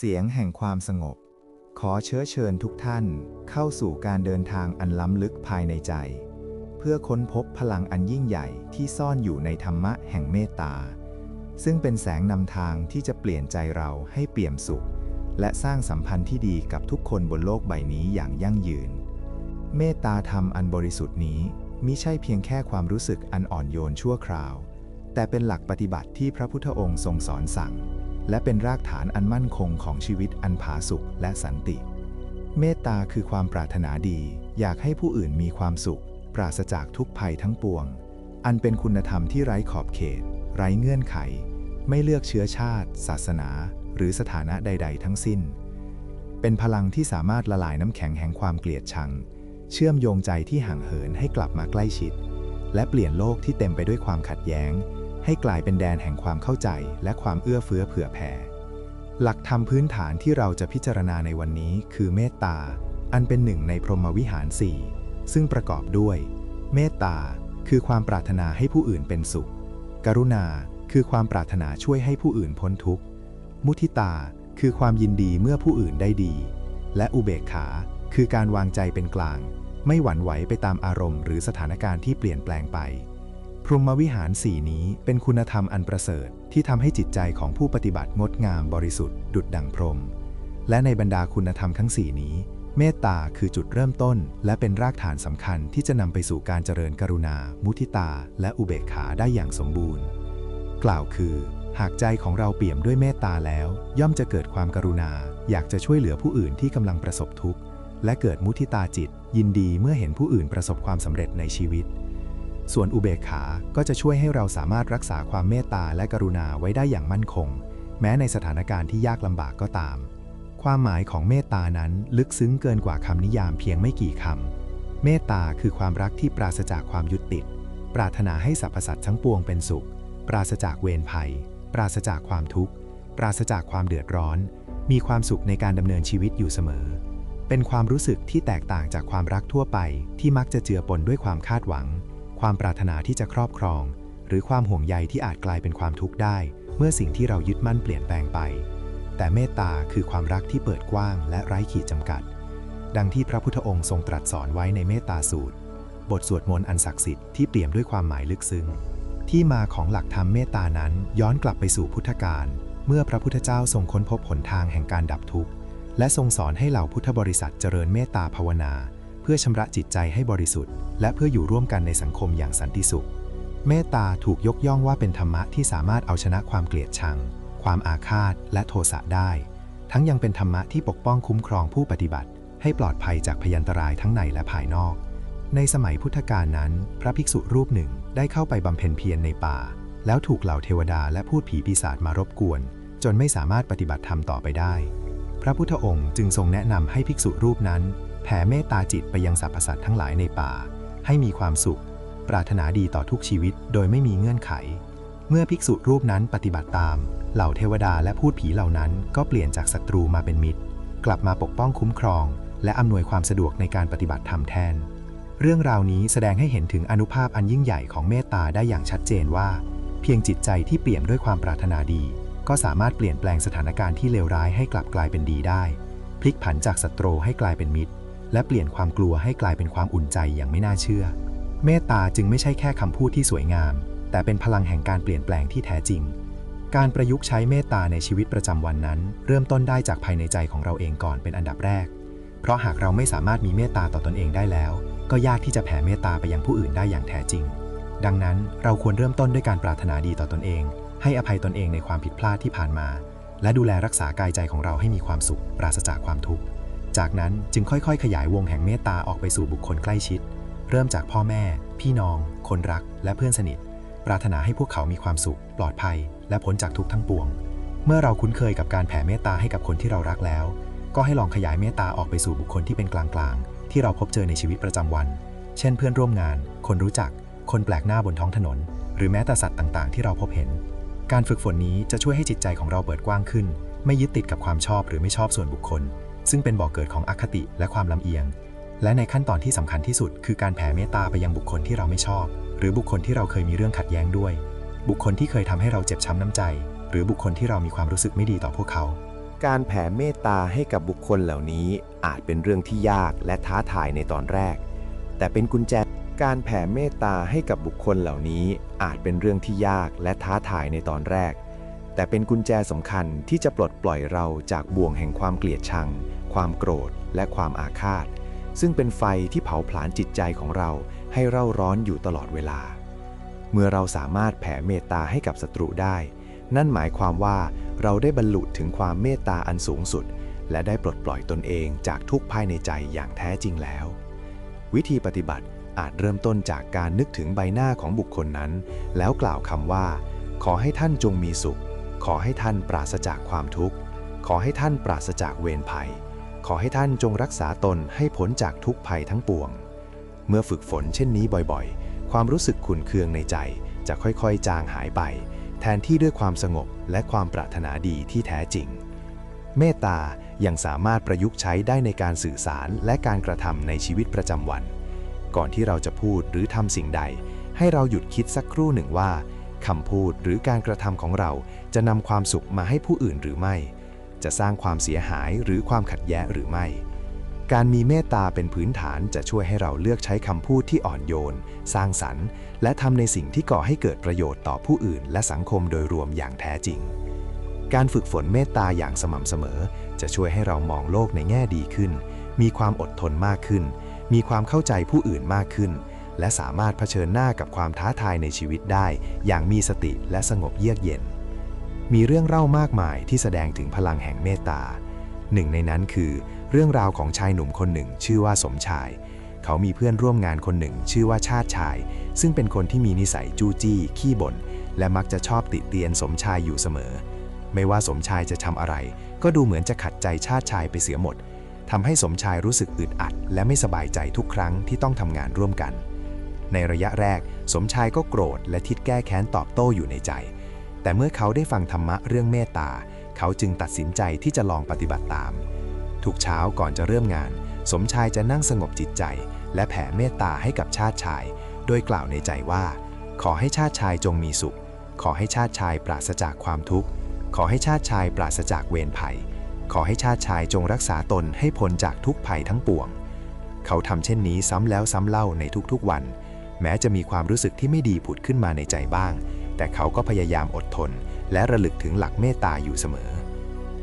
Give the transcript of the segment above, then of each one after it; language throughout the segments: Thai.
เสียงแห่งความสงบ ขอเชื้อเชิญทุกท่านเข้าสู่การเดินทางอันล้ำลึกภายในใจ เพื่อค้นพบพลังอันยิ่งใหญ่ที่ซ่อนอยู่ในธรรมะแห่งเมตตา ซึ่งเป็นแสงนำทางที่จะเปลี่ยนใจเราให้เปี่ยมสุข และสร้างสัมพันธ์ที่ดีกับทุกคนบนโลกใบนี้อย่างยั่งยืน เมตตาธรรมอันบริสุทธิ์นี้มิใช่เพียงแค่ความรู้สึกอันอ่อนโยนชั่วคราว แต่เป็นหลักปฏิบัติที่พระพุทธองค์ทรงสอนสั่ง และเป็นรากฐานอันมั่นคงของชีวิตอันผาสุกและสันติ เมตตาคือความปรารถนาดี อยากให้ผู้อื่นมีความสุข ปราศจากทุกภัยทั้งปวง อันเป็นคุณธรรมที่ไร้ขอบเขต ไร้เงื่อนไข ไม่เลือกเชื้อชาติ ศาสนา หรือสถานะใด ๆ ทั้งสิ้น เป็นพลังที่สามารถละลายน้ำแข็งแห่งความเกลียดชัง เชื่อมโยงใจที่ห่างเหินให้กลับมาใกล้ชิด และเปลี่ยนโลกที่เต็มไปด้วยความขัดแย้ง ให้กลายเป็นแดนแห่งความเข้าใจและความเอื้อเฟื้อเผื่อแผ่ หลักธรรมพื้นฐานที่เราจะพิจารณาในวันนี้คือเมตตา อันเป็นหนึ่งในพรหมวิหารสี่ซึ่งประกอบด้วย เมตตา คือความปรารถนาให้ผู้อื่นเป็นสุข กรุณา คือความปรารถนาช่วยให้ผู้อื่นพ้นทุกข์ มุทิตา คือความยินดีเมื่อผู้อื่นได้ดี และอุเบกขา คือการวางใจเป็นกลาง ไม่หวั่นไหวไปตามอารมณ์หรือสถานการณ์ที่เปลี่ยนแปลงไป พรหมวิหารสี่นี้เป็นคุณธรรมอันประเสริฐที่ทำให้จิตใจของผู้ปฏิบัติงดงามบริสุทธิ์ ดุจดังพรหมและในบรรดาคุณธรรมทั้งสี่นี้ เมตตาคือจุดเริ่มต้น และเป็นรากฐานสำคัญที่จะนำไปสู่การเจริญกรุณา มุทิตา และอุเบกขาได้อย่างสมบูรณ์ กล่าวคือ หากใจของเราเปี่ยมด้วยเมตตาแล้ว ย่อมจะเกิดความกรุณา อยากจะช่วยเหลือผู้อื่นที่กำลังประสบทุกข์ และเกิดมุทิตาจิต ยินดีเมื่อเห็นผู้อื่นประสบความสำเร็จในชีวิต ส่วนอุเบกขา ก็จะช่วยให้เราสามารถรักษาความเมตตาและกรุณาไว้ได้อย่างมั่นคง แม้ในสถานการณ์ที่ยากลำบากก็ตาม ความหมายของเมตตานั้นลึกซึ้งเกินกว่าคำนิยามเพียงไม่กี่คำ เมตตาคือความรักที่ปราศจากความยึดติด ปรารถนาให้สรรพสัตว์ทั้งปวงเป็นสุข ปราศจากเวรภัย ปราศจากความทุกข์ ปราศจากความเดือดร้อน มีความสุขในการดำเนินชีวิตอยู่เสมอ เป็นความรู้สึกที่แตกต่างจากความรักทั่วไป ที่มักจะเจือปนด้วยความคาดหวัง ความปรารถนาที่จะครอบครอง หรือความห่วงใยที่อาจกลายเป็นความทุกข์ได้ เมื่อสิ่งที่เรายึดมั่นเปลี่ยนแปลงไป แต่เมตตาคือความรักที่เปิดกว้าง และไร้ขีดจำกัด ดังที่พระพุทธองค์ทรงตรัสสอนไว้ในเมตตาสูตร บทสวดมนต์อันศักดิ์สิทธิ์ที่เปี่ยมด้วยความหมายลึกซึ้ง ที่มาของหลักธรรมเมตตานั้นย้อนกลับไปสู่พุทธกาลเมื่อพระพุทธเจ้าทรงค้นพบหนทางแห่งการดับทุกข์และทรงสอนให้เหล่าพุทธบริษัทเจริญเมตตาภาวนา พื่อชำระจิตใจให้บริสุทธิ์ และเพื่ออยู่ร่วมกันในสังคมอย่างสันติสุข เมตตาถูกยกย่องว่าเป็นธรรมะที่สามารถเอาชนะความเกลียดชัง ความอาฆาต และโทสะได้ ทั้งยังเป็นธรรมะที่ปกป้องคุ้มครองผู้ปฏิบัติ ให้ปลอดภัยจากพยันตรายทั้งในและภายนอก ในสมัยพุทธกาลนั้น พระภิกษุรูปหนึ่งได้เข้าไปบำเพ็ญเพียรในป่า แล้วถูกเหล่าเทวดาและพูดผีปีศาจมารบกวน จนไม่สามารถปฏิบัติธรรมต่อไปได้ พระพุทธองค์จึงทรงแนะนำให้ภิกษุรูปนั้น แผ่เมตตาจิตไปยังสรรพสัตว์ทั้งหลายในป่า ให้มีความสุข ปรารถนาดีต่อทุกชีวิตโดยไม่มีเงื่อนไข เมื่อภิกษุรูปนั้นปฏิบัติตาม เหล่าเทวดาและพูดผีเหล่านั้นก็เปลี่ยนจากศัตรูมาเป็นมิตร กลับมาปกป้องคุ้มครอง และอำนวยความสะดวกในการปฏิบัติธรรมแทน เรื่องราวนี้แสดงให้เห็นถึงอนุภาพอันยิ่งใหญ่ของเมตตาได้อย่างชัดเจนว่า เพียงจิตใจที่เปลี่ยมด้วยความปรารถนาดี ก็สามารถเปลี่ยนแปลงสถานการณ์ที่เลวร้ายให้กลับกลายเป็นดีได้ พลิกผันจากศัตรูให้กลายเป็นมิตร และเปลี่ยนความกลัวให้กลายเป็นความอุ่นใจอย่างไม่น่าเชื่อ เมตตาจึงไม่ใช่แค่คำพูดที่สวยงาม แต่เป็นพลังแห่งการเปลี่ยนแปลงที่แท้จริง การประยุกต์ใช้เมตตาในชีวิตประจำวันนั้น เริ่มต้นได้จากภายในใจของเราเองก่อนเป็นอันดับแรก เพราะหากเราไม่สามารถมีเมตตาต่อตนเองได้แล้ว ก็ยากที่จะแผ่เมตตาไปยังผู้อื่นได้อย่างแท้จริง ดังนั้นเราควรเริ่มต้นด้วยการปรารถนาดีต่อตนเอง ให้อภัยตนเองในความผิดพลาดที่ผ่านมา และดูแลรักษากายใจของเราให้มีความสุข ปราศจากความทุกข์ จากนั้นจึงค่อยๆ ขยายวงแห่งเมตตาออกไปสู่บุคคลใกล้ชิด เริ่มจากพ่อแม่ พี่น้อง คนรัก และเพื่อนสนิท ปรารถนาให้พวกเขามีความสุข ปลอดภัย และพ้นจากทุกทั้งปวง เมื่อเราคุ้นเคยกับการแผ่เมตตาให้กับคนที่เรารักแล้ว ก็ให้ลองขยายเมตตาออกไปสู่บุคคลที่เป็นกลางๆ ที่เราพบเจอในชีวิตประจำวัน เช่น เพื่อนร่วมงาน คนรู้จัก คนแปลกหน้าบนท้องถนน หรือแม้แต่สัตว์ต่างๆ ที่เราพบเห็น การฝึกฝนนี้จะช่วยให้จิตใจของเราเปิดกว้างขึ้น ไม่ยึดติดกับความชอบหรือไม่ชอบส่วนบุคคล ซึ่งเป็นบ่อกเกิดของอคติและความลำเอียง และในขั้นตอนที่สำคัญที่สุด คือการแผ่เมตตาไปยังบุคคลที่เราไม่ชอบ หรือบุคคลที่เราเคยมีเรื่องขัดแย้งด้วย บุคคลที่เคยทำให้เราเจ็บช้ำน้ำใจ หรือบุคคลที่เรามีความรู้สึกไม่ดีต่อพวกเขา การแผ่เมตตาให้กับบุคคลเหล่านี้อาจเป็นเรื่องที่ยากและท้าทายในตอนแรก แต่เป็นกุญแจการแผ่เมตตาให้กับบุคคลเหล่านี้อาจเป็นเรื่องที่ยากและท้าทายในตอนแรก แต่เป็นกุญแจสำคัญที่จะปลดปล่อยเราจากบ่วงแห่งความเกลียดชัง ความโกรธและความอาฆาต ซึ่งเป็นไฟที่เผาผลาญจิตใจของเราให้เร่าร้อนอยู่ตลอดเวลา เมื่อเราสามารถแผ่เมตตาให้กับศัตรูได้ นั่นหมายความว่าเราได้บรรลุถึงความเมตตาอันสูงสุด และได้ปลดปล่อยตนเองจากทุกข์ภายในใจอย่างแท้จริงแล้ว วิธีปฏิบัติอาจเริ่มต้นจากการนึกถึงใบหน้าของบุคคลนั้น แล้วกล่าวคำว่า ขอให้ท่านจงมีสุข ขอให้ท่านปราศจากความทุกข์ ขอให้ท่านปราศจากเวรภัย ขอให้ท่านจงรักษาตนให้พ้นจากทุกภัยทั้งปวง เมื่อฝึกฝนเช่นนี้บ่อยๆ ความรู้สึกขุ่นเคืองในใจจะค่อยๆ จางหายไป แทนที่ด้วยความสงบและความปรารถนาดีที่แท้จริง เมตตายังสามารถประยุกต์ใช้ได้ในการสื่อสารและการกระทำในชีวิตประจำวัน ก่อนที่เราจะพูดหรือทำสิ่งใด ให้เราหยุดคิดสักครู่หนึ่งว่าคำพูดหรือการกระทำของเราจะนำความสุขมาให้ผู้อื่นหรือไม่ จะสร้างความเสียหายหรือความขัดแย้งหรือไม่ การมีเมตตาเป็นพื้นฐานจะช่วยให้เราเลือกใช้คำพูดที่อ่อนโยน สร้างสรรค์ และทำในสิ่งที่ก่อให้เกิดประโยชน์ต่อผู้อื่น และสังคมโดยรวมอย่างแท้จริง การฝึกฝนเมตตาอย่างสม่ำเสมอ จะช่วยให้เรามองโลกในแง่ดีขึ้น มีความอดทนมากขึ้น มีความเข้าใจผู้อื่นมากขึ้น และสามารถเผชิญหน้ากับความท้าทายในชีวิตได้ อย่างมีสติและสงบเยือกเย็น มีเรื่องเล่ามากมายที่แสดงถึงพลังแห่งเมตตา หนึ่งในนั้นคือ เรื่องราวของชายหนุ่มคนหนึ่ง ชื่อว่าสมชาย เขามีเพื่อนร่วมงานคนหนึ่ง ชื่อว่าชาติชาย ซึ่งเป็นคนที่มีนิสัยจู้จี้ขี้บ่นและมักจะชอบติเตียนสมชายอยู่เสมอ ไม่ว่าสมชายจะทำอะไร ก็ดูเหมือนจะขัดใจชาติชายไปเสียหมดทำให้สมชายรู้สึกอึดอัด และไม่สบายใจทุกครั้งที่ต้องทำงานร่วมกัน ในระยะแรก สมชายก็โกรธและทิดแก้แค้นตอบโต้อยู่ในใจ แต่เมื่อเขาได้ฟังธรรมะเรื่องเมตตา เขาจึงตัดสินใจที่จะลองปฏิบัติตาม ทุกเช้าก่อนจะเริ่มงาน สมชายจะนั่งสงบจิตใจ และแผ่เมตตาให้กับชาติชาย โดยกล่าวในใจว่า ขอให้ชาติชายจงมีสุข ขอให้ชาติชายปราศจากความทุกข์ ขอให้ชาติชายปราศจากเวรภัย ขอให้ชาติชายจงรักษาตนให้พ้นจากทุกภัยทั้งปวง เขาทำเช่นนี้ซ้ำแล้วซ้ำเล่าในทุกๆวัน แม้จะมีความรู้สึกที่ไม่ดีผุดขึ้นมาในใจบ้าง แต่เขาก็พยายามอดทน และระลึกถึงหลักเมตตาอยู่เสมอ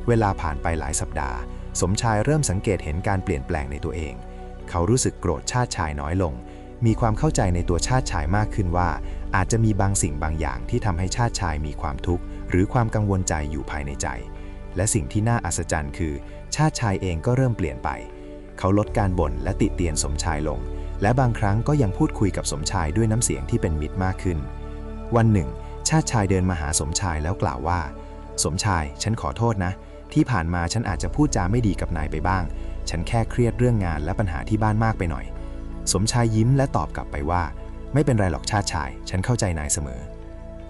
เวลาผ่านไปหลายสัปดาห์ สมชายเริ่มสังเกตเห็นการเปลี่ยนแปลงในตัวเอง เขารู้สึกโกรธชาติชายน้อยลง มีความเข้าใจในตัวชาติชายมากขึ้นว่า อาจจะมีบางสิ่งบางอย่างที่ทำให้ชาติชายมีความทุกข์ หรือความกังวลใจอยู่ภายในใจ และสิ่งที่น่าอัศจรรย์คือ ชาติชายเองก็เริ่มเปลี่ยนไป เขาลดการบ่นและติเตียนสมชายลง และบางครั้งก็ยังพูดคุยกับสมชายด้วยน้ำเสียงที่เป็นมิตรมากขึ้น วันหนึ่ง ชาติชายเดินมาหาสมชายแล้วกล่าวว่า สมชาย ฉันขอโทษนะ ที่ผ่านมาฉันอาจจะพูดจาไม่ดีกับนายไปบ้าง ฉันแค่เครียดเรื่องงานและปัญหาที่บ้านมากไปหน่อย สมชายยิ้มและตอบกลับไปว่า ไม่เป็นไรหรอกชาติชาย ฉันเข้าใจนายเสมอ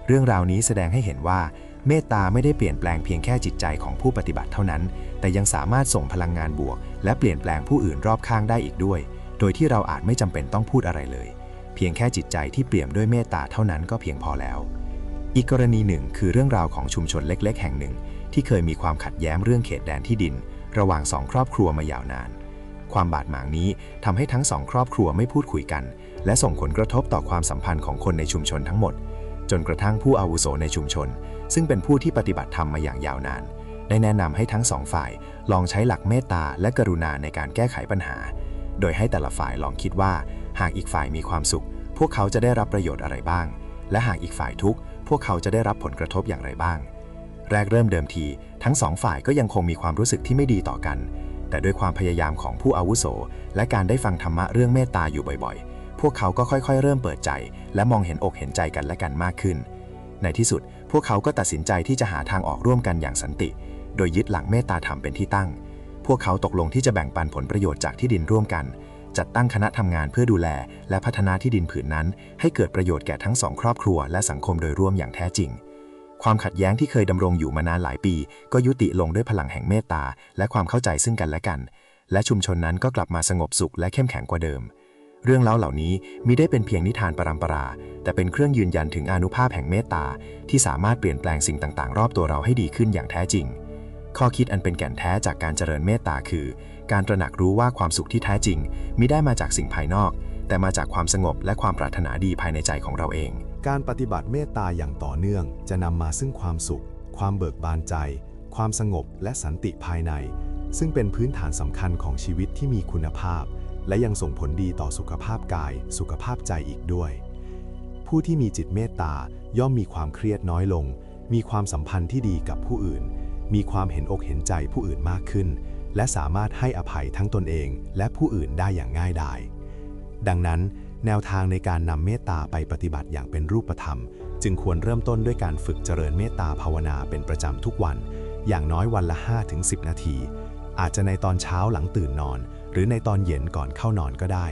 เรื่องราวนี้แสดงให้เห็นว่า เมตตาไม่ได้เปลี่ยนแปลงเพียงแค่จิตใจของผู้ปฏิบัติเท่านั้น แต่ยังสามารถส่งพลังงานบวก และเปลี่ยนแปลงผู้อื่นรอบข้างได้อีกด้วย โดยที่เราอาจไม่จำเป็นต้องพูดอะไรเลย เพียงแค่จิตใจที่เปี่ยมด้วยเมตตาเท่านั้นก็เพียงพอแล้ว อีกกรณีหนึ่งคือเรื่องราวของชุมชนเล็ก ๆ แห่งหนึ่ง ที่เคยมีความขัดแย้งเรื่องเขตแดนที่ดิน ระหว่างสองครอบครัวมายาวนาน ความบาดหมางนี้ทำให้ทั้งสองครอบครัวไม่พูดคุยกัน และส่งผลกระทบต่อความสัมพันธ์ของคนในชุมชนทั้งหมด จนกระทั่งผู้อาวุโสในชุมชน ซึ่งเป็นผู้ที่ปฏิบัติธรรมมาอย่างยาวนาน ได้แนะนำให้ทั้งสองฝ่าย ลองใช้หลักเมตตาและกรุณาในการแก้ไขปัญหา โดยให้แต่ละฝ่ายลองคิดว่า หากอีกฝ่ายมีความสุข พวกเขาจะได้รับประโยชน์อะไรบ้าง และหากอีกฝ่ายทุกข์ พวกเขาจะได้รับผลกระทบอย่างไรบ้าง แรกเริ่มเดิมที ทั้งสองฝ่ายก็ยังคงมีความรู้สึกที่ไม่ดีต่อกัน แต่ด้วยความพยายามของผู้อาวุโส และการได้ฟังธรรมะเรื่องเมตตาอยู่บ่อยๆ พวกเขาก็ค่อยๆ เริ่มเปิดใจ และมองเห็นอกเห็นใจกันและกันมากขึ้น ในที่สุดพวกเขาก็ตัดสินใจที่จะหาทางออกร่วมกันอย่างสันติ โดยยึดหลักเมตตาธรรมเป็นที่ตั้ง พวกเขาตกลงที่จะแบ่งปันผลประโยชน์จากที่ดินร่วมกัน จัดตั้งคณะทำงานเพื่อดูแล และพัฒนาที่ดินผืนนั้น ให้เกิดประโยชน์แก่ทั้งสองครอบครัว และสังคมโดยร่วมอย่างแท้จริง ความขัดแย้งที่เคยดำรงอยู่มานานหลายปี ก็ยุติลงด้วยพลังแห่งเมตตา และความเข้าใจซึ่งกันและกัน และชุมชนนั้นก็กลับมาสงบสุขและเข้มแข็งกว่าเดิม เรื่องเล่าเหล่านี้มิได้เป็นเพียงนิทานปรำปรา แต่เป็นเครื่องยืนยันถึงอนุภาพแห่งเมตตาที่สามารถเปลี่ยนแปลงสิ่งต่างๆ รอบตัวเราให้ดีขึ้นอย่างแท้จริง ข้อคิดอันเป็นแก่นแท้จากการเจริญเมตตาคือ การตระหนักรู้ว่าความสุขที่แท้จริงมิได้มาจากสิ่งภายนอก แต่มาจากความสงบและความปรารถนาดีภายในใจของเราเอง การปฏิบัติเมตตาอย่างต่อเนื่องจะนำมาซึ่งความสุข ความเบิกบานใจ ความสงบและสันติภายใน ซึ่งเป็นพื้นฐานสำคัญของชีวิตที่มีคุณภาพ และยังส่งผลดีต่อสุขภาพกาย สุขภาพใจอีกด้วย ผู้ที่มีจิตเมตตาย่อมมีความเครียดน้อยลง มีความสัมพันธ์ที่ดีกับผู้อื่น มีความเห็นอกเห็นใจผู้อื่นมากขึ้น และสามารถให้อภัยทั้งตนเองและผู้อื่นได้อย่างง่ายดายดังนั้น แนวทางในการนำเมตตาไปปฏิบัติอย่างเป็นรูปธรรม จึงควรเริ่มต้นด้วยการฝึกเจริญเมตตาภาวนาเป็นประจำทุกวัน อย่างน้อยวันละ 5-10 นาที อาจจะในตอนเช้าหลังตื่นนอน หรือในตอนเย็นก่อนเข้านอนก็ได้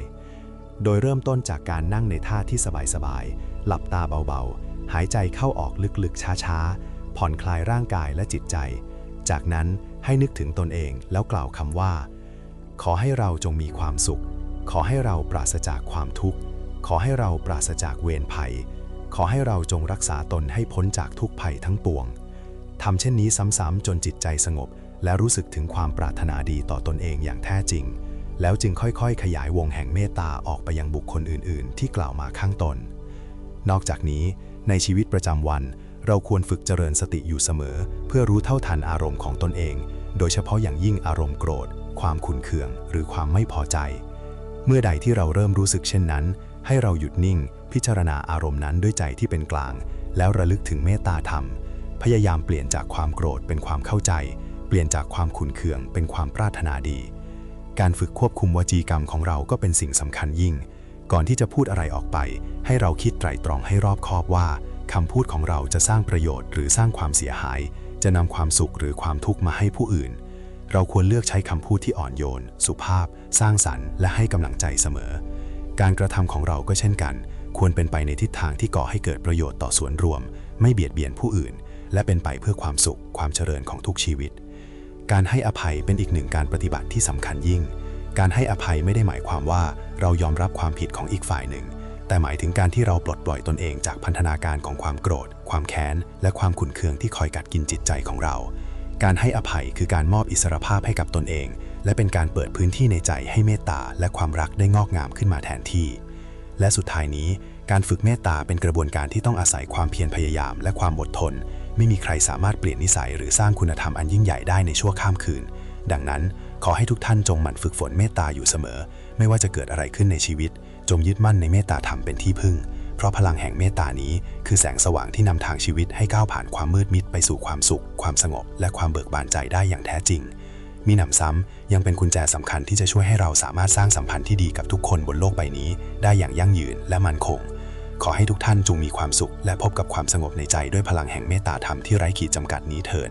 โดยเริ่มต้นจากการนั่งในท่าที่สบายๆ หลับตาเบาๆ หายใจเข้าออกลึกๆช้าๆ ผ่อนคลายร่างกายและจิตใจ จากนั้น ให้นึกถึงตนเองแล้วกล่าวคำว่า ขอให้เราจงมีความสุข ขอให้เราปราศจากความทุกข์ ขอให้เราปราศจากเวรภัย ขอให้เราจงรักษาตนให้พ้นจากทุกภัยทั้งปวงทำเช่นนี้ซ้ำๆจนจิตใจสงบ และรู้สึกถึงความปรารถนาดีต่อตนเองอย่างแท้จริง แล้วจึงค่อยๆ ขยายวงแห่งเมตตาออกไปยังบุคคลอื่นๆ ที่กล่าวมาข้างต้นนอกจากนี้ในชีวิตประจำวัน เราควรฝึกเจริญสติอยู่เสมอ เพื่อรู้เท่าทันอารมณ์ของตนเอง โดยเฉพาะอย่างยิ่งอารมณ์โกรธ ความขุ่นเคือง หรือความไม่พอใจ เมื่อใดที่เราเริ่มรู้สึกเช่นนั้น ให้เราหยุดนิ่ง พิจารณาอารมณ์นั้นด้วยใจที่เป็นกลาง แล้วระลึกถึงเมตตาธรรม พยายามเปลี่ยนจากความโกรธเป็นความเข้าใจ เปลี่ยนจากความขุ่นเคืองเป็นความปรารถนาดี การฝึกควบคุมวจีกรรมของเราก็เป็นสิ่งสำคัญยิ่ง ก่อนที่จะพูดอะไรออกไป ให้เราคิดไตร่ตรองให้รอบคอบว่า คำพูดของเราจะสร้างประโยชน์หรือสร้างความเสียหาย จะนำความสุขหรือความทุกข์มาให้ผู้อื่น เราควรเลือกใช้คำพูดที่อ่อนโยน สุภาพ สร้างสรรค์ และให้กำลังใจเสมอ การกระทำของเราก็เช่นกัน ควรเป็นไปในทิศทางที่ก่อให้เกิดประโยชน์ต่อส่วนรวม ไม่เบียดเบียนผู้อื่น และเป็นไปเพื่อความสุข ความเจริญของทุกชีวิต การให้อภัยเป็นอีกหนึ่งการปฏิบัติที่สำคัญยิ่ง การให้อภัยไม่ได้หมายความว่า เรายอมรับความผิดของอีกฝ่ายหนึ่ง แต่หมายถึงการที่เราปลดปล่อยตนเองจากพันธนาการของความโกรธ ความแค้น และความขุ่นเคืองที่คอยกัดกินจิตใจของเรา การให้อภัยคือการมอบอิสรภาพให้กับตนเอง และเป็นการเปิดพื้นที่ในใจให้เมตตาและความรักได้งอกงามขึ้นมาแทนที่ และสุดท้ายนี้ การฝึกเมตตาเป็นกระบวนการที่ต้องอาศัยความเพียรพยายาม และความอดทน ไม่มีใครสามารถเปลี่ยนนิสัย หรือสร้างคุณธรรมอันยิ่งใหญ่ได้ในชั่วข้ามคืน ดังนั้น ขอให้ทุกท่านจงหมั่นฝึกฝนเมตตาอยู่เสมอ ไม่ว่าจะเกิดอะไรขึ้นในชีวิต จงยึดมั่นในเมตตาธรรมเป็นที่พึ่ง เพราะพลังแห่งเมตตานี้ คือแสงสว่างที่นำทางชีวิตให้ก้าวผ่านความมืดมิดไปสู่ความสุข ความสงบ และความเบิกบานใจได้อย่างแท้จริง มีหนำซ้ำยังเป็นกุญแจสำคัญที่จะช่วยให้เราสามารถสร้างสัมพันธ์ที่ดีกับทุกคนบนโลกใบนี้ ได้อย่างยั่งยืนและมั่นคง ขอให้ทุกท่านจงมีความสุข และพบกับความสงบในใจด้วยพลังแห่งเมตตาธรรมที่ไร้ขีดจำกัดนี้เถิด